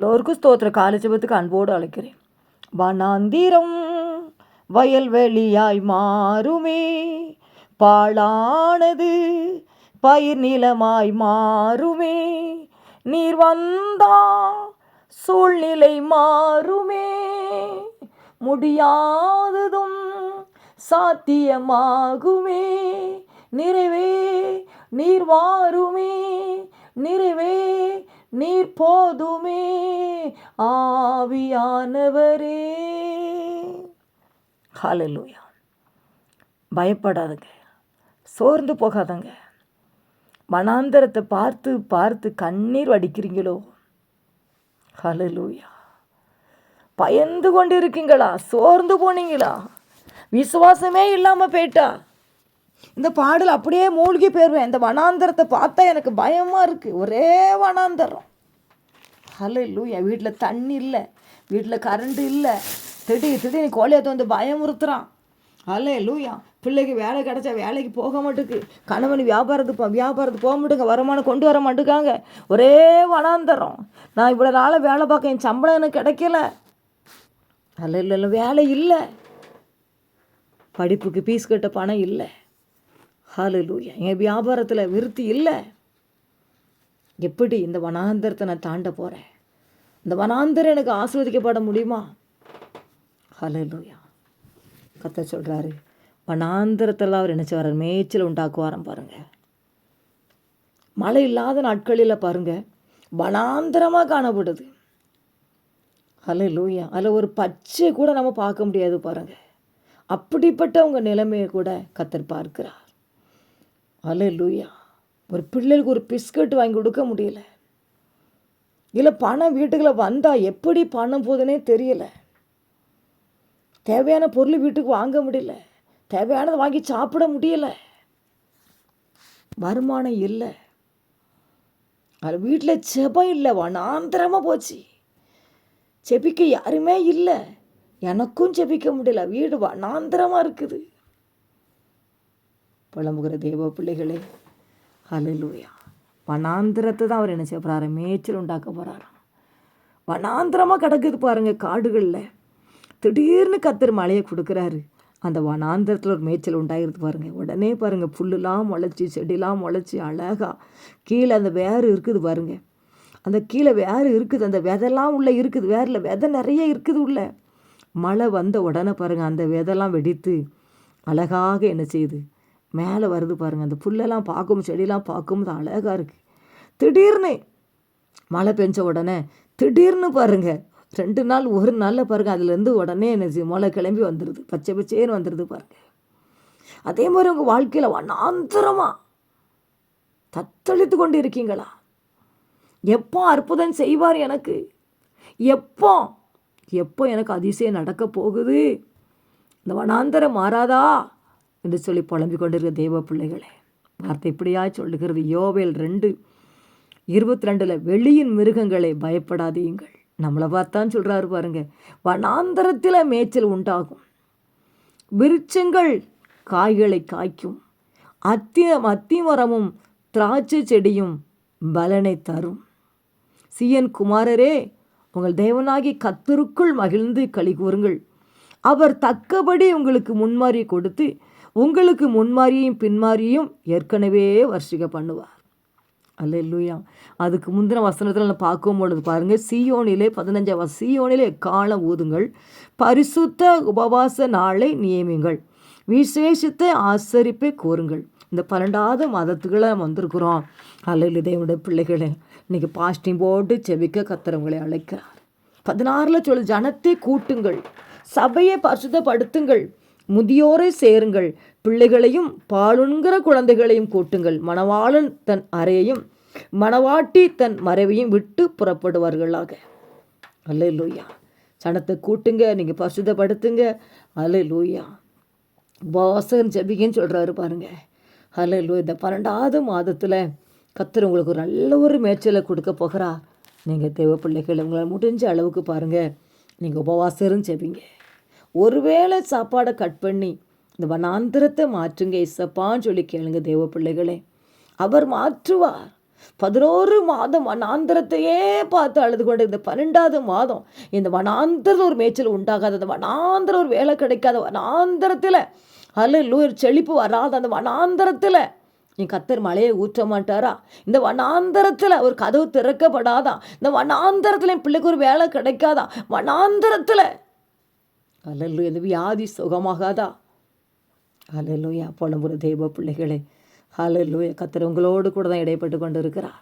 எல்லோருக்கும் ஸ்தோத்திர காலஜபத்துக்கு அன்போடு அழைக்கிறேன். வனாந்திரம் வயல்வெளியாய் மாறுமே. பாழானது பயிர் நிலமாய் மாறுமே. நீர் வந்தா சூழ்நிலை மாறுமே. முடியாததும் சாத்தியமாகுமே. நிறைவே நீர் வாருமே. நிறைவே நீர் போதுமே ஆவியானவரே. ஹாலலூயா பயப்படாதுங்க. சோர்ந்து போகாதங்க. மனாந்தரத்தை பார்த்து பார்த்து கண்ணீர் வடிக்கிறீங்களோ? ஹலலூயா பயந்து கொண்டு இருக்கீங்களா சோர்ந்து போனீங்களா? விசுவாசமே இல்லாமல் போயிட்டா? இந்த பாடல் அப்படியே மூழ்கி போயிடுவேன் இந்த வனாந்தரத்தை பார்த்தா எனக்கு பயமாக இருக்குது ஒரே வனாந்தரம். ஹலோ என் வீட்டில் தண்ணி இல்லை. வீட்டில் கரண்ட் இல்லை. திடீர் திடீர்னு கோழியத்தை வந்து பயமுறுத்துறான். ஹலோ லூயா பிள்ளைக்கு வேலை கிடச்சா வேலைக்கு போக மாட்டுக்கு. கணவன் வியாபாரத்துக்கு வியாபாரத்துக்கு போக மாட்டுங்க வருமானம் கொண்டு வர மாட்டுக்காங்க. ஒரே வனாந்தரம். நான் இவ்வளோ நாளாக வேலை பார்க்க என் சம்பளம் எனக்கு கிடைக்கல. அல்ல இல்லை இல்லை வேலை இல்லை. படிப்புக்கு ஃபீஸ் கட்ட பணம் இல்லை. ஹாலலூயா என் வியாபாரத்தில் விருத்தி இல்லை. எப்படி இந்த வனாந்தரத்தை நான் தாண்ட போகிறேன் இந்த வனாந்தரம் எனக்கு ஆஸ்வதிக்கப்பட முடியுமா? ஹலலூயா கத்த சொல்கிறாரு வனாந்தரத்தில் அவர் நினச்சி வர மேய்ச்சல் உண்டாக்குவாரம் பாருங்கள் மழை இல்லாத நாட்களில் பாருங்கள் வனாந்தரமாக காணப்படுது. ஹலோ லூயா அதில் ஒரு பச்சை கூட நம்ம பார்க்க முடியாது பாருங்கள் அப்படிப்பட்ட உங்கள் நிலைமையை கூட கத்தர் பார்க்கிறார். ஹalleluya ஒரு பிள்ளைகளுக்கு ஒரு பிஸ்கட் வாங்கி கொடுக்க முடியல. இல்லை பணம் வீட்டுக்குள்ளே வந்தால் எப்படி பணம் போகுதுன்னே தெரியலை. தேவையான பொருள் வீட்டுக்கு வாங்க முடியல. தேவையானதை வாங்கி சாப்பிட முடியல. வருமானம் இல்லை. அது வீட்டில் செபம் இல்லை வனாந்திரமாக போச்சு. செபிக்க யாருமே இல்லை. எனக்கும் செபிக்க முடியல. வீடு வனாந்திரமாக இருக்குது. புலம்புகிற தேவ பிள்ளைகளே. ஹalleluya. வனாந்திரத்தை தான் அவர் என்ன செய்ய போகிறாரு மேய்ச்சல் உண்டாக்க போகிறாராம் வனாந்திரமாக கிடக்குது பாருங்கள் காடுகளில். திடீர்னு கத்தர் மழையை கொடுக்குறாரு. அந்த வனாந்திரத்தில் ஒரு மேய்ச்சல் உண்டாகிறது பாருங்கள் உடனே பாருங்க புல்லுலாம் முளைச்சி செடிலாம் முளைச்சி அழகா கீழே அந்த வேறு இருக்குது பாருங்க. அந்த கீழே வேறு இருக்குது அந்த விதெல்லாம் உள்ளே இருக்குது வேரில் விதை நிறைய இருக்குது உள்ள. மழை வந்த உடனே பாருங்கள் அந்த விதெல்லாம் வெடித்து அழகாக என்ன செய்யுது? மேலே வருது பாருங்கள் அந்த புல்லெல்லாம் பார்க்கும் செடியெல்லாம் பார்க்கும்போது அழகாக இருக்குது திடீர்னு மழை பெஞ்ச உடனே திடீர்னு பாருங்கள் ரெண்டு நாள் ஒரு நாளில் பாருங்கள் அதுலேருந்து உடனே என்ன செய்யும் மழை கிளம்பி வந்துடுது பச்சை பச்சேன்னு வந்துடுது பாருங்கள் அதே மாதிரி உங்கள் வாழ்க்கையில் வண்ணாந்தரமாக தத்தளித்து கொண்டு இருக்கீங்களா எப்போ அற்புதம் செய்வார் எனக்கு? எப்போ? எப்போ எனக்கு அதிசயம் நடக்க போகுது? இந்த வனாந்தரம் மாறாதா? என்று சொல்லி புலம்பிக் கொண்டிருக்க தெய்வ பிள்ளைகளே வார்த்தை இப்படியா சொல்லுகிறது. யோவேல் ரெண்டு இருபத்தி ரெண்டில் வெளியின் மிருகங்களை பயப்படாதீங்கள். நம்மளை பார்த்தான் சொல்கிறாரு பாருங்க. வனாந்தரத்தில் மேய்ச்சல் உண்டாகும். விருட்சங்கள் காய்களை காய்க்கும். அத்தி அத்திமரமும் திராட்சை செடியும் பலனை தரும். சியன் குமாரரே உங்கள் தேவனாகி கத்தருக்குள் மகிழ்ந்து கழி கூறுங்கள். அவர் தக்கபடி உங்களுக்கு முன்மாறி கொடுத்து உங்களுக்கு முன்மாரியும் பின்மாரியும் ஏற்கனவே வர்ஷிக பண்ணுவார். அல்லேலூயா. அதுக்கு முந்தின வசனத்தில் நான் பார்க்கும் பொழுது பாருங்கள் சியோனிலே பதினஞ்சாம் சியோனிலே காலம் ஊதுங்கள் பரிசுத்த உபவாச நாளை நியமிங்கள் விசேஷத்தை ஆசரிப்பை கூறுங்கள் இந்த பன்னெண்டாவது மதத்துக்களை வந்திருக்கிறோம். அல்ல தேவனுடைய பிள்ளைகளே இன்னைக்கு பாஸ்டிங் போட்டு செபிக்க கத்துறவங்களை அழைக்கிறார். பதினாறில் சொல்லு ஜனத்தை கூட்டுங்கள் சபையை பரிசுத்தப்படுத்துங்கள். முதியோரை சேருங்கள். பிள்ளைகளையும் பாலுண்கிற குழந்தைகளையும் கூட்டுங்கள். மணவாளன் தன் அறையையும் மணவாட்டி தன் மறைவையும் விட்டு புறப்படுவார்களாக. அல்ல லூயா சனத்தை கூட்டுங்க நீங்கள் பசுதப்படுத்துங்க அல்ல லூயா உபவாசம் ஜபிகன்னு சொல்கிறாரு பாருங்க. அல்ல லூ இந்த பன்னெண்டாவது மாதத்தில் கத்தர் உங்களுக்கு ஒரு நல்ல ஒரு மேய்ச்சலை கொடுக்க போகிறா நீங்கள் தேவ பிள்ளைகள் உங்களால் முடிஞ்ச அளவுக்கு பாருங்கள் நீங்கள் உபவாசரும் ஜெபிங்க. ஒருவேளை சாப்பாடை கட் பண்ணி இந்த வனாந்திரத்தை மாற்றுங்க இசப்பான்னு சொல்லி கேளுங்க தேவ பிள்ளைகளே. அவர் மாற்றுவார். பதினோரு மாதம் வனாந்திரத்தையே பார்த்து அழுது கொண்டு இந்த பன்னெண்டாவது மாதம் இந்த வனாந்திரம் ஒரு மேய்ச்சல் உண்டாகாது. அந்த வனாந்திரம் ஒரு வேலை கிடைக்காத. வனாந்திரத்தில் அல்ல ஒரு செழிப்பு வராது. அந்த வனாந்திரத்தில் நீ கத்தர் மலையை ஊற்ற மாட்டாரா? இந்த வனாந்தரத்தில் ஒரு கதவு திறக்கப்படாதா? இந்த வனாந்தரத்தில் என் பிள்ளைக்கு ஒரு வேலை கிடைக்காதா? வனாந்தரத்தில் அலல்லு இந்த வியாதி சுகமாகாதா? அலல்லுயா. புலம்புற தெய்வ பிள்ளைகளே ஹalleluya கத்தர் உங்களோடு கூட தான் இடைப்பட்டு கொண்டு இருக்கிறார்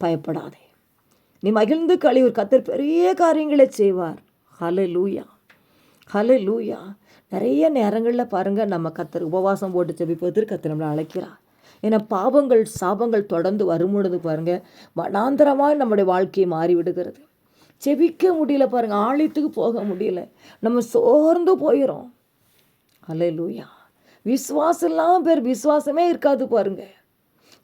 பயப்படாதே. நீ மகிழ்ந்து கழிவு கத்தர் பெரிய காரியங்களை செய்வார். ஹலலூயா ஹலலூயா நிறைய நேரங்களில் பாருங்கள் நம்ம கத்தர் உபவாசம் போட்டு ஜெபிப்பதற்கு கத்தர் நம்மளை அழைக்கிறார். ஏன்னா பாவங்கள் சாபங்கள் தொடர்ந்து வரும்பொழுது பாருங்கள் மனாந்தரமாக நம்முடைய வாழ்க்கையை மாறிவிடுகிறது. செபிக்க முடியல பாருங்கள் ஆலயத்துக்கு போக முடியல. நம்ம சோர்ந்து போயிடும் அல்லேலூயா விஸ்வாசம்லாம் பேர் விசுவாசமே இருக்காது பாருங்க.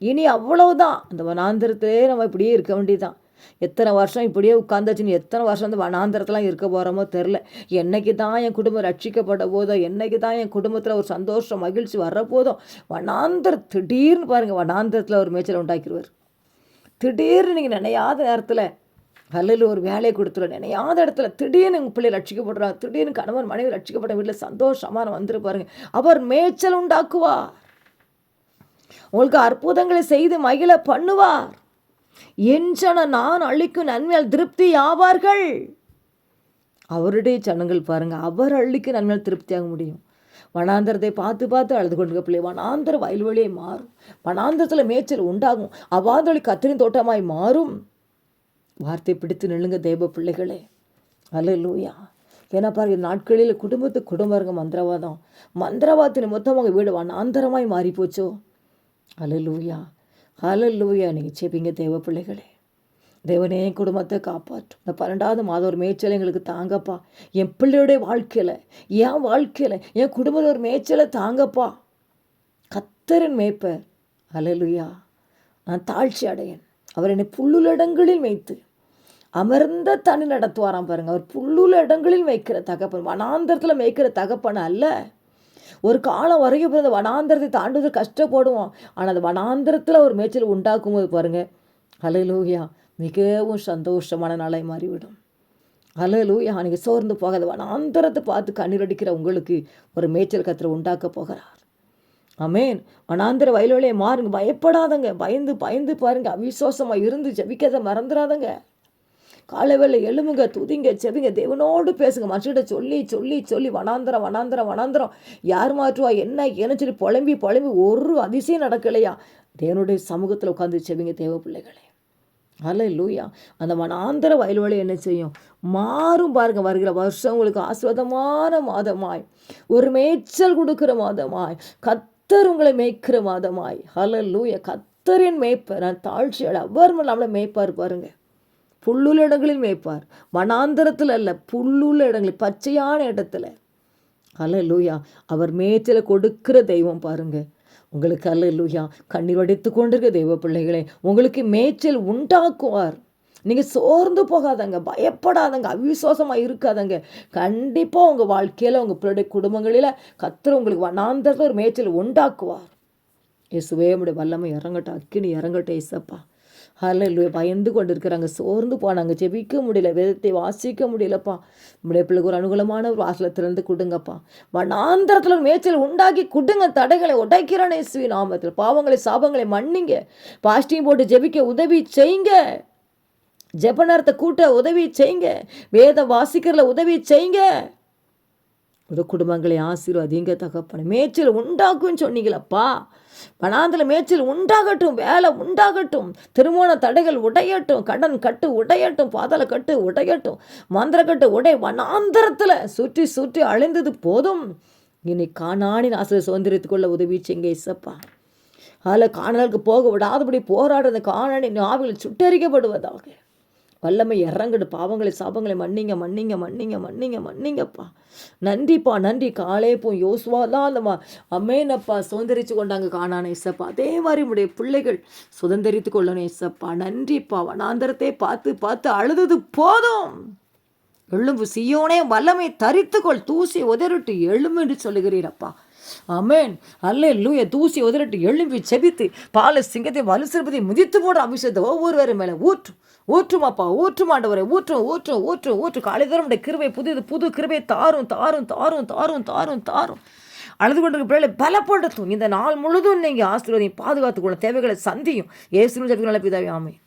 இனி அவ்வளவுதான். அந்த வனாந்திரத்திலே நம்ம இப்படியே இருக்க வேண்டியதுதான். எத்தனை வருஷம் இப்படியே உட்காந்தாச்சுன்னு எத்தனை வருஷம் அந்த வனாந்திரத்தெலாம் இருக்க போகிறோமோ தெரில என்னைக்கு தான் என் குடும்பம் ரட்சிக்கப்பட போதோ என்னைக்கு தான் என் குடும்பத்தில் ஒரு சந்தோஷம் மகிழ்ச்சி வரப்போதோ வனாந்திர திடீர்னு பாருங்கள் வனாந்திரத்தில் ஒரு மேய்ச்சல் உண்டாக்கிடுவார் திடீர்னு நீங்கள் நினையாத நேரத்தில் அல்லது ஒரு வேலையை கொடுத்துருவோம் நினையாத இடத்துல திடீர்னு உங்கள் பிள்ளை ரட்சிக்கப்படுறாங்க திடீர்னு கணவன் மனைவி ரட்சிக்கப்பட்ட வீட்டில் சந்தோஷமான வந்துரு பாருங்க. அவர் மேய்ச்சல் உண்டாக்குவார். உங்களுக்கு அற்புதங்களை செய்து மகிழ பண்ணுவார். எஞ்சன நான் அழிக்கும் நன்மையால் திருப்தி ஆவார்கள். அவருடைய ஜனங்கள் பாருங்க அவர் அள்ளிக்கு நன்மையால் திருப்தியாக முடியும். வனாந்தரத்தை பார்த்து பார்த்து அழுது கொண்டு பிள்ளை வனாந்தர வயல்வெளியை மாறும். வனாந்தரத்தில் மேய்ச்சல் உண்டாகும். அவ்வாந்தொழி கத்திரின் தோட்டமாய் மாறும். வார்த்தை பிடித்து நில்லுங்க தெய்வ பிள்ளைகளே. அல்ல லூயா ஏன்னா பாருங்க நாட்களில் குடும்பத்து குடும்பங்க மந்திரவாதம். மந்திரவாதத்தின் மொத்தமாக வீடு வனாந்தரமாய் மாறி போச்சோ அல்ல லூயா அல்ல லூயா நீங்கள் சேப்பிங்க தெய்வ பிள்ளைகளே. தேவனே என் குடும்பத்தை காப்பாற்றும் இந்த பன்னெண்டாவது மாதம் ஒரு மேய்ச்சல் எங்களுக்கு தாங்கப்பா. என் பிள்ளையுடைய வாழ்க்கையில் என் வாழ்க்கையில் என் குடும்பத்தில் ஒரு மேய்ச்சலை தாங்கப்பா. கத்தரின் மேய்ப்பர். அலலுயா நான் தாழ்ச்சி அடையன். அவர் என்னை புல்லுலடங்களில் மேய்த்து. அமர்ந்த தனி நடத்துவாராம் பாருங்க. அவர் புல்லுள்ள இடங்களில் வைக்கிற தகப்பன் வனாந்தரத்தில் மேய்க்கிற தகப்பன் அல்ல. ஒரு காலம் வரைக்கும் பிறந்த வனாந்தரத்தை தாண்டுவது கஷ்டப்படுவோம். ஆனால் அந்த வனாந்தரத்தில் ஒரு மேய்ச்சல் உண்டாக்கும் போது பாருங்கள் அலையிலூயா மிகவும் சந்தோஷமான நாளை மாறிவிடும். அலலூயா நீங்கள் சோர்ந்து போகாத வனாந்தரத்தை பார்த்து கண்ணீர் அடிக்கிற உங்களுக்கு ஒரு மேய்ச்சல் கத்திர உண்டாக்க போகிறார். அமேன் வனாந்திர வயல்வெளியை மாறுங்க பயப்படாதங்க. பயந்து பயந்து பாருங்க அவிசுவாசமாக இருந்து ஜபிக்கதை மறந்துடாதங்க காலவேளை எழுமுங்க துதிங்க செவிங்க தேவனோடு பேசுங்க. மனுஷிட்ட சொல்லி சொல்லி சொல்லி வனாந்திரம் வனாந்திரம் வனாந்திரம். யார் மாற்றுவா என்ன ஏன்னு சொல்லி புலம்பி புலம்பி ஒரு அதிசயம் நடக்கலையா? தேவனுடைய சமூகத்தில் உட்காந்து செவிங்க தேவ பிள்ளைகளே. அல்ல லூயா அந்த மனாந்திர வயல்வெளி என்ன செய்யும்? மாறும் பாருங்க வருகிற வருஷம் உங்களுக்கு ஆஸ்வாதமான மாதமாய். ஒரு மேய்ச்சல் கொடுக்குற மாதமாய். கத்தர் உங்களை மேய்க்கிற மாதமாய். ஹல லூயா கத்தரின் மேய்ப்பர் நான் தாழ்ச்சியோட அவர் நம்மளை மேய்ப்பார் பாருங்கள் புல்லுள்ள இடங்களில் மேய்ப்பார். வனாந்தரத்தில் அல்ல புல்லுள்ள இடங்களில் பச்சையான இடத்துல. அல்ல லூயா அவர் மேய்ச்சலை கொடுக்கிற தெய்வம் பாருங்க. உங்களுக்கு அல்ல லூயா கண்ணீர் வடித்து கொண்டிருக்க தெய்வ பிள்ளைகளே உங்களுக்கு மேய்ச்சல் உண்டாக்குவார். நீங்கள் சோர்ந்து போகாதங்க பயப்படாதங்க அவிசுவாசமாக இருக்காதங்க. கண்டிப்பாக உங்கள் வாழ்க்கையில் உங்கள் பிள்ளைடைய குடும்பங்களில் கத்துற உங்களுக்கு வனாந்தரத்தில் ஒரு மேய்ச்சல் உண்டாக்குவார். இயேசுவே சுவேமுடைய வல்லமை இறங்கட்டும் அக்கினி இறங்கட்டும் இசப்பா அல்ல பயந்து கொண்டு இருக்கிறாங்க சோர்ந்து போனாங்க. ஜெபிக்க முடியல. வேதத்தை வாசிக்க முடியலப்பா. நம்முடைய பிள்ளைக்கு ஒரு அனுகூலமான ஒரு வாசலை திறந்து கொடுங்கப்பா. வனாந்தரத்தில் மேய்ச்சல் உண்டாக்கி கொடுங்க. தடைகளை உடைக்கிறனே ஸ்ரீ நாமத்தில். பாவங்களை சாபங்களை மன்னிங்க. பாஸ்டிங் போட்டு ஜெபிக்க உதவி செய்யுங்க ஜெப நேரத்தை கூட்ட உதவி செய்யுங்க வேதம் வாசிக்கிறதுல உதவி செய்யுங்க ஒரு குடும்பங்களை ஆசீர்வாதிங்க தகப்பன. மேய்ச்சல் உண்டாக்குன்னு சொன்னீங்களப்பா பணாந்தில் மேய்ச்சல் உண்டாகட்டும் வேலை உண்டாகட்டும் திருமண தடைகள் உடையட்டும் கடன் கட்டு உடையட்டும் பாதல கட்டு உடையட்டும் மந்திர கட்டு உடை வனாந்திரத்தில் சுற்றி சுற்றி அழிந்தது போதும். இனி காணானின் ஆசிரியர் சுதந்திரத்துக்குள்ள உதவி செய்ங்க இசப்பா அதில் காணலுக்கு போக விடாதபடி போராடுறது காணானின் ஆவிகள் சுட்டரிக்கப்படுவதாக. வல்லமை இறங்குடு பாவங்களை சாபங்களை மன்னிங்க மன்னிங்க மன்னிங்க மன்னிங்க மன்னிங்கப்பா. நன்றிப்பா நன்றி. காலே போ யோசுவா தான் அந்த அமேனப்பா. அம்மேனப்பா கொண்டாங்க காணான இசப்பா அதே மாதிரி உடைய பிள்ளைகள் சுதந்திரித்து கொள்ளணும் இசப்பா நன்றிப்பா. வனாந்தரத்தை பார்த்து பார்த்து அழுதது போதும். எழும்பு சியோனே வல்லமை தரித்துக்கொள் தூசி உதறிட்டு எழும்பு என்று சொல்லுகிறீரப்பா. அமேன் அல்ல லூய தூசி உதறிட்டு எழும்பி செபித்து பால சிங்கத்தை வலுசிறுபதி முதித்து போட அபிஷேகத்தை ஒவ்வொருவரும் மேலே ஊற்றும். ஊற்றும் அப்பா ஊற்றும் ஆண்டவரை ஊற்றும் ஊற்றும் ஊற்றும் ஊற்றும். காலைதரம் கிருவை புதிது புது புது தாரும் தாரும் தாரும் தாரும் தாரும் தாரும். அழுது கொண்டிருக்க பிள்ளைகளை பலப்படுத்தும். இந்த நாள் முழுதும் நீங்கள் ஆசீர்வாதையும் பாதுகாத்துக்கொள்ள தேவைகளை சந்தியும். ஏசு நல்ல பிதாவே ஆமை